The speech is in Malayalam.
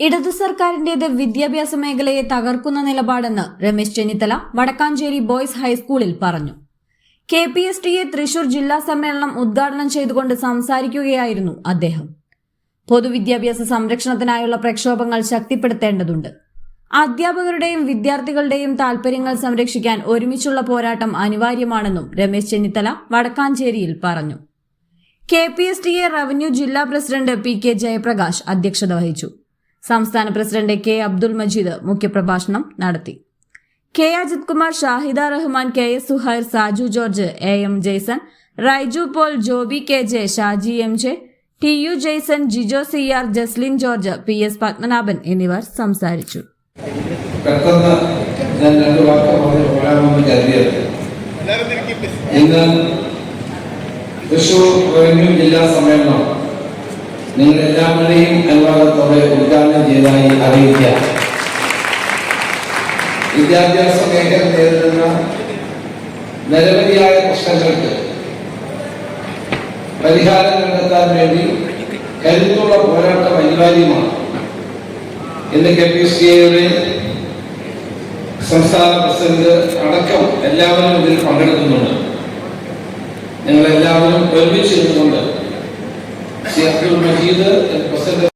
ഇടതു സർക്കാരിന്റേത് വിദ്യാഭ്യാസ മേഖലയെ തകർക്കുന്ന നിലപാടെന്ന് രമേശ് ചെന്നിത്തല വടക്കാഞ്ചേരി ബോയ്സ് ഹൈസ്കൂളിൽ പറഞ്ഞു. K P S T A Thrissur ജില്ലാ സമ്മേളനം ഉദ്ഘാടനം ചെയ്തുകൊണ്ട് സംസാരിക്കുകയായിരുന്നു അദ്ദേഹം. പൊതുവിദ്യാഭ്യാസ സംരക്ഷണത്തിനായുള്ള പ്രക്ഷോഭങ്ങൾ ശക്തിപ്പെടുത്തേണ്ടതുണ്ട്. അധ്യാപകരുടെയും വിദ്യാർത്ഥികളുടെയും താൽപര്യങ്ങൾ സംരക്ഷിക്കാൻ ഒരുമിച്ചുള്ള പോരാട്ടം അനിവാര്യമാണെന്നും രമേശ് ചെന്നിത്തല വടക്കാഞ്ചേരിയിൽ പറഞ്ഞു. കെ പി എസ് റവന്യൂ ജില്ലാ പ്രസിഡന്റ് പി കെ ജയപ്രകാശ് അധ്യക്ഷത വഹിച്ചു. സംസ്ഥാന പ്രസിഡന്റ് കെ അബ്ദുൽ മജീദ് മുഖ്യപ്രഭാഷണം നടത്തി. K Ajith Kumar Shahida Rahman K S Suhair Saju George A M Jaison Raiju Paul Joby K J Shaji M J T U Jaison Jijo C R Jaslin George P S Padmanabhan എന്നിവർ സംസാരിച്ചു. ഇന്ന് തൃശൂർ റവന്യൂ ജില്ലാ സമ്മേളനം നിങ്ങൾ എല്ലാവരുടെയും അനുവാദത്തോടെ ഉദ്ഘാടനം ചെയ്തതായി അറിയിക്കാം വിദ്യാഭ്യാസ മേഖല നേരിടുന്ന നിരവധിയായ പ്രശ്നങ്ങൾക്ക് പരിഹാരം കണ്ടെത്താൻ വേണ്ടി കരുത്തുള്ള പോരാട്ടം അനിവാര്യമാണ് ഇന്ന് കെ പി സി എയുടെ സംസ്ഥാന പ്രസിഡന്റ് അടക്കം എല്ലാവരും ഇതിൽ പങ്കെടുക്കുന്നുണ്ട്. ഞങ്ങളെല്ലാവരും എല്ലാവരും ഒരുമിച്ച് ഇരുന്നുകൊണ്ട് സി അബ്ദുൾ മജീദ് പ്രസിഡന്റ്